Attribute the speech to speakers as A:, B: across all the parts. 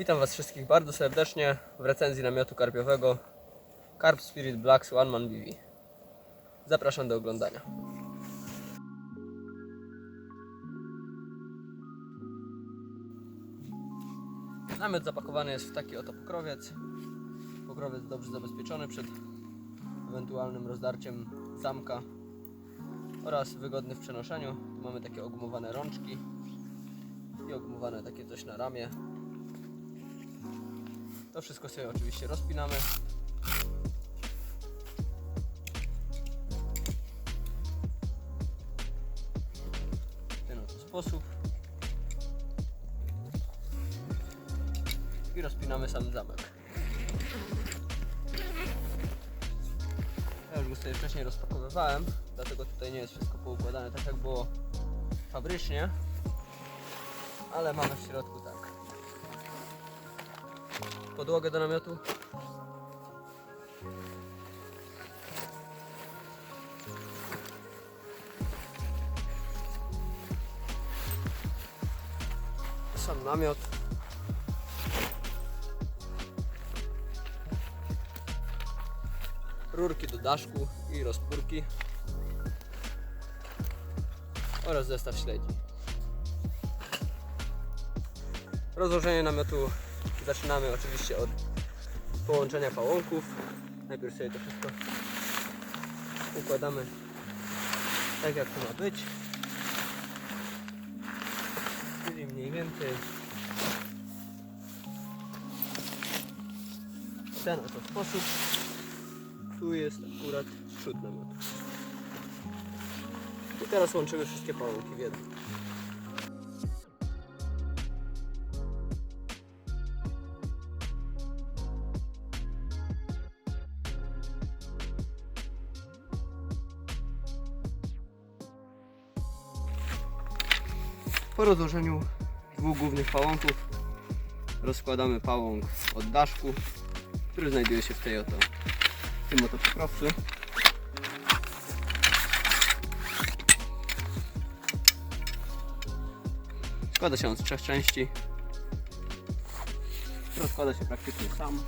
A: Witam Was wszystkich bardzo serdecznie w recenzji namiotu karpiowego Carp Spirit Blacks One Man BV. Zapraszam do oglądania. Namiot zapakowany jest w taki oto pokrowiec. Pokrowiec dobrze zabezpieczony przed ewentualnym rozdarciem zamka oraz wygodny w przenoszeniu. Tu mamy takie ogumowane rączki i ogumowane takie coś na ramię. To wszystko sobie oczywiście rozpinamy. W ten oto sposób. I rozpinamy sam zamek. Ja już go sobie wcześniej rozpakowywałem, dlatego tutaj nie jest wszystko poukładane tak jak było fabrycznie. Ale mamy w środku tak podłogę do namiotu. Sam namiot. Rurki do daszku i rozpórki. Oraz zestaw śledzi. Rozłożenie namiotu zaczynamy oczywiście od połączenia pałąków. Najpierw sobie to wszystko układamy tak jak to ma być. Czyli mniej więcej w ten oto sposób. Tu jest akurat przód namiotu. I teraz łączymy wszystkie pałąki w jedno. Rozłożeniu dwóch głównych pałąków rozkładamy pałąk od daszku, który znajduje się w tej oto, w tym oto pokrowcu. Składa się on z trzech części. Rozkłada się praktycznie sam.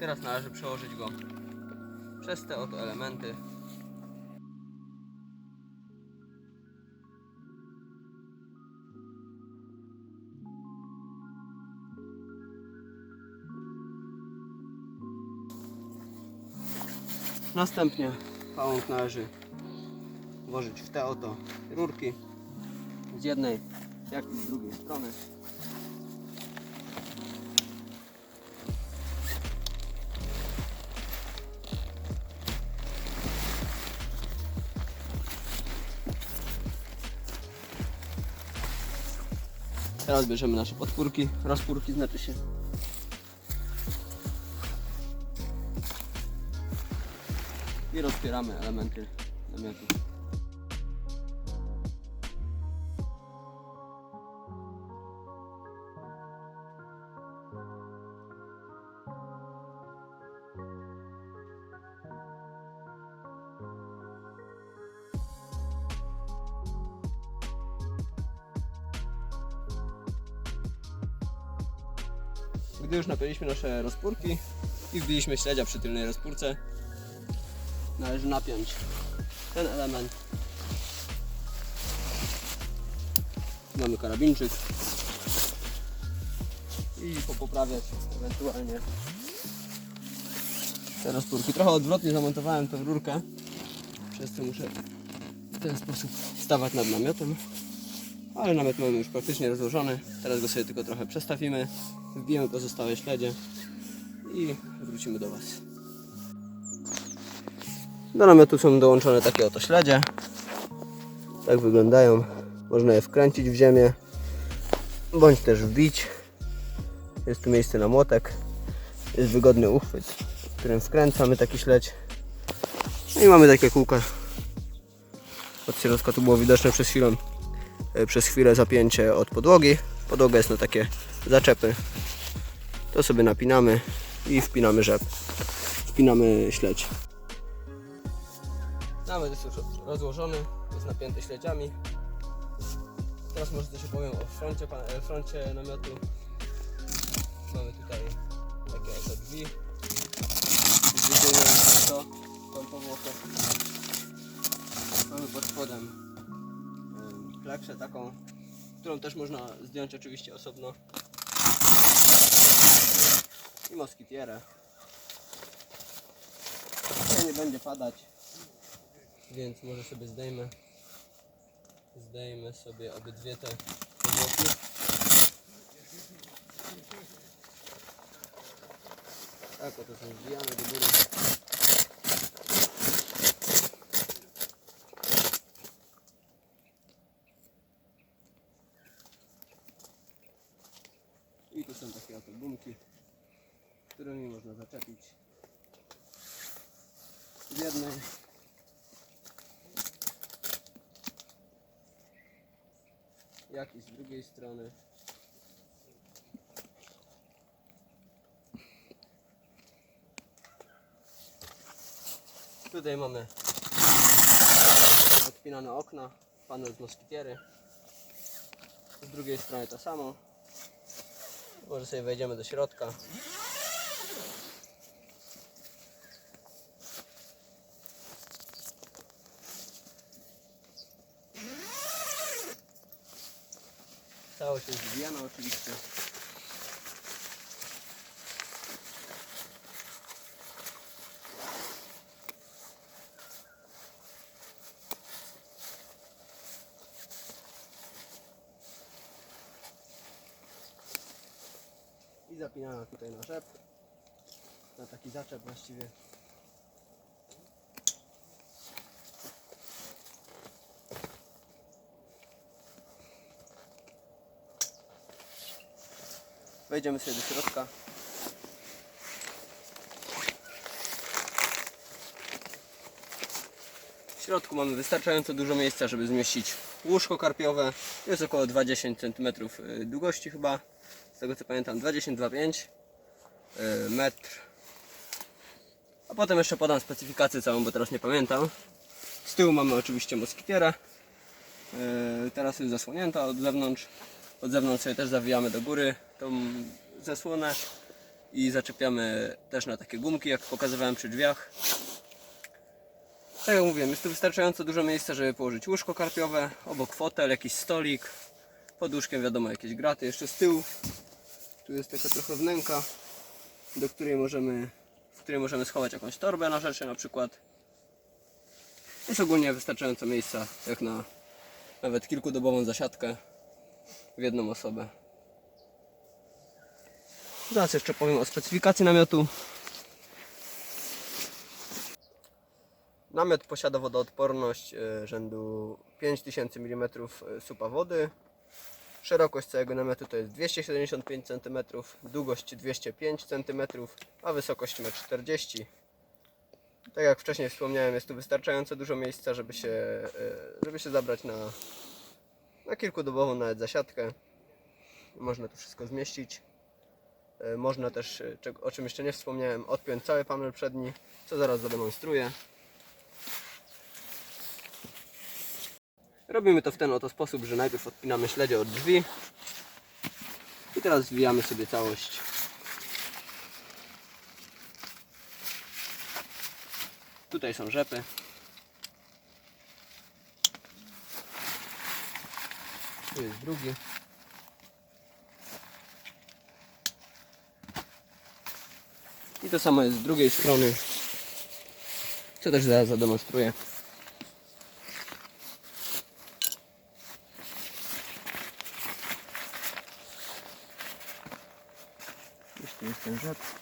A: Teraz należy przełożyć go przez te oto elementy Następnie pałąk należy włożyć w te oto rurki z jednej jak i z drugiej strony. Teraz bierzemy nasze podpórki, rozpórki znaczy się. I rozpieramy elementy namiotu. Gdy już napięliśmy nasze rozpórki i wbiliśmy śledzia przy tylnej rozpórce, należy napiąć ten element. Mamy karabinczyk i popoprawiać ewentualnie te rozpórki. Trochę odwrotnie zamontowałem tę rurkę, przez co muszę w ten sposób stawać nad namiotem. Ale namiot mamy już praktycznie rozłożony. Teraz go sobie tylko trochę przestawimy, wbijemy pozostałe śledzie i wrócimy do Was. Do namiotu są dołączone takie oto śledzie. Tak wyglądają. Można je wkręcić w ziemię, bądź też wbić. Jest tu miejsce na młotek. Jest wygodny uchwyt, którym wkręcamy taki śledź. No i mamy takie kółka. Od środka tu było widoczne przez chwilę, e, przez chwilę zapięcie od podłogi. Podłoga jest na takie zaczepy. To sobie napinamy i wpinamy rzep. Wpinamy śledź. Nawet jest już rozłożony, jest napięty śledziami. Teraz może coś opowiem o froncie, e, froncie namiotu. Mamy tutaj takie oto drzwi. Zwiedzione to, tą powłokę. Mamy pod spodem em, klekszę taką, którą też można zdjąć oczywiście osobno. I moskitierę. Nie będzie padać, więc może sobie zdejmę. Zdejmę sobie obydwie te powłoki. Tak, oto są zbijane do góry. I tu są takie oto gumki, którymi można zaczepić z jednej jak i z drugiej strony. Tutaj mamy odpinane okna, panel z moskitiery. Z drugiej strony to samo. Może sobie wejdziemy do środka. Jest zbijana oczywiście. I zapinana tutaj na rzep. Na taki zaczep właściwie. Wejdziemy sobie do środka. W środku mamy wystarczająco dużo miejsca, żeby zmieścić łóżko karpiowe. Jest około 20 cm y, długości chyba. Z tego co pamiętam 20-25 y, metr. A potem jeszcze podam specyfikację całą, bo teraz nie pamiętam. Z tyłu mamy oczywiście moskitierę. Y, Teraz jest zasłonięta od zewnątrz. Od zewnątrz sobie też zawijamy do góry tą zasłonę i zaczepiamy też na takie gumki, jak pokazywałem przy drzwiach. Tak jak mówiłem, jest tu wystarczająco dużo miejsca, żeby położyć łóżko karpiowe, obok fotel, jakiś stolik, pod łóżkiem wiadomo jakieś graty, jeszcze z tyłu. Tu jest taka trochę wnęka, do której możemy, w której możemy schować jakąś torbę na rzeczy na przykład. Jest ogólnie wystarczająco miejsca, jak na nawet kilkudobową zasiadkę w jedną osobę. Zaraz jeszcze powiem o specyfikacji namiotu. Namiot posiada wodoodporność e, rzędu 5000 mm supa wody. Szerokość całego namiotu to jest 275 cm, długość 205 cm, a wysokość 1,40 m. Tak jak wcześniej wspomniałem, jest tu wystarczająco dużo miejsca, żeby się, e, żeby się zabrać na, na kilkudobową nawet zasiadkę. Można tu wszystko zmieścić. E, Można też, e, o czym jeszcze nie wspomniałem, odpiąć cały panel przedni, co zaraz zademonstruję. Robimy to w ten oto sposób, że najpierw odpinamy śledzie od drzwi i teraz zwijamy sobie całość. Tutaj są rzepy. Tu jest drugi. I to samo jest z drugiej strony. Co też zaraz zademonstruję. Tu jest ten rzep.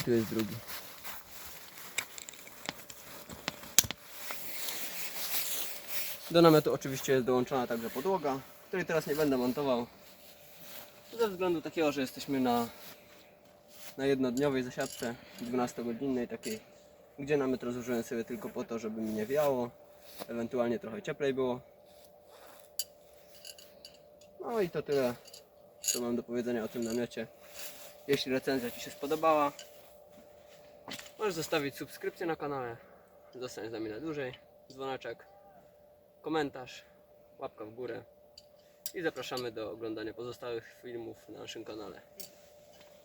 A: I tu jest drugi. Do namiotu oczywiście jest dołączona także podłoga, której teraz nie będę montował. Ze względu takiego, że jesteśmy na, na jednodniowej zasiadce 12-godzinnej takiej, gdzie namiot rozłożyłem sobie tylko po to, żeby mi nie wiało, ewentualnie trochę cieplej było. No i to tyle, co mam do powiedzenia o tym namiocie. Jeśli recenzja Ci się spodobała,
B: Możesz zostawić subskrypcję na kanale, zostań z nami na dłużej, dzwoneczek, komentarz, łapka w górę. I zapraszamy do oglądania pozostałych filmów na naszym kanale.